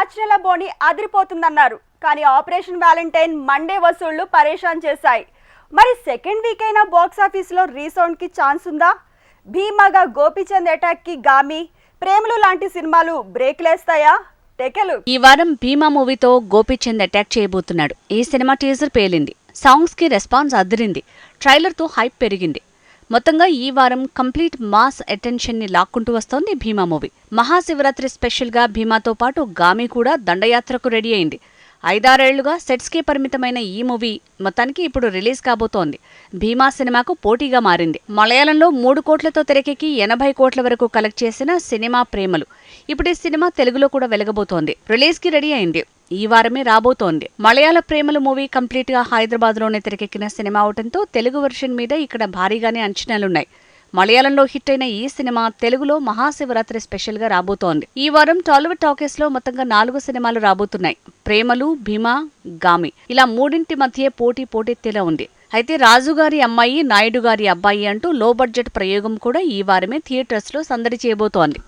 మార్చి నెల బోని అదిరిపోతుందన్నారు. కానీ operation Valentine Monday వసూళ్ళు పరేషాన్ చేశాయి. మరి సెకండ్ వీక్ అయినా బాక్స్ ఆఫీస్లో రీసౌండ్కి ఛాన్స్ ఉందా? భీమాగా గోపీచంద్ అటాక్కి గామి. ప్రేమలు లాంటి సినిమాలు బ్రేక్లేస్తాయా? టెకెలు. ఈ వారం భీమా మూవీతో గోపీచంద్ అటాక్ చేయబోతున్నాడు. ఈ సినిమా టీజర్ పేలింది. సాంగ్స్కి రెస్పాన్స్ అదిరింది. ట్రైలర్తో హైప్ పెరిగింది. మొత్తంగా ఈ వారం కంప్లీట్ మాస్ అటెన్షన్ని లాక్కుంటూ వస్తోంది భీమా మూవీ. మహాశివరాత్రి స్పెషల్గా భీమాతో పాటు గామి కూడా దండయాత్రకు రెడీ అయింది. ఐదారేళ్ళుగా సెట్స్కే పరిమితమైన ఈ మూవీ మొత్తానికి ఇప్పుడు రిలీజ్ కాబోతోంది. భీమా సినిమాకు పోటీగా మారింది. మలయాళంలో మూడు కోట్లతో తెరకెక్కి ఎనభై కోట్ల వరకు కలెక్ట్ చేసిన సినిమా ప్రేమలు. ఇప్పుడు ఈ సినిమా తెలుగులో కూడా వెలగబోతోంది. రిలీజ్కి రెడీ అయింది. ఈ వారమే రాబోతోంది. మలయాళ ప్రేమలు మూవీ కంప్లీట్గా హైదరాబాద్లోనే తెరకెక్కిన సినిమా అవటంతో తెలుగు వెర్షన్ మీద ఇక్కడ భారీగానే అంచనాలున్నాయి. మలయాళంలో హిట్ అయిన ఈ సినిమా తెలుగులో మహాశివరాత్రి స్పెషల్గా రాబోతోంది. ఈ వారం టాలీవుడ్ టాకీస్లో మొత్తంగా నాలుగు సినిమాలు రాబోతున్నాయి. ప్రేమలు భీమా గామి. ఇలా మూడింటి మధ్య పోటీ పోటెత్తేలా ఉంది. అయితే రాజుగారి అమ్మాయి నాయుడు గారి అబ్బాయి అంటూ లో బడ్జెట్ ప్రయోగం కూడా ఈ వారమే థియేటర్స్లో సందడి చేయబోతోంది.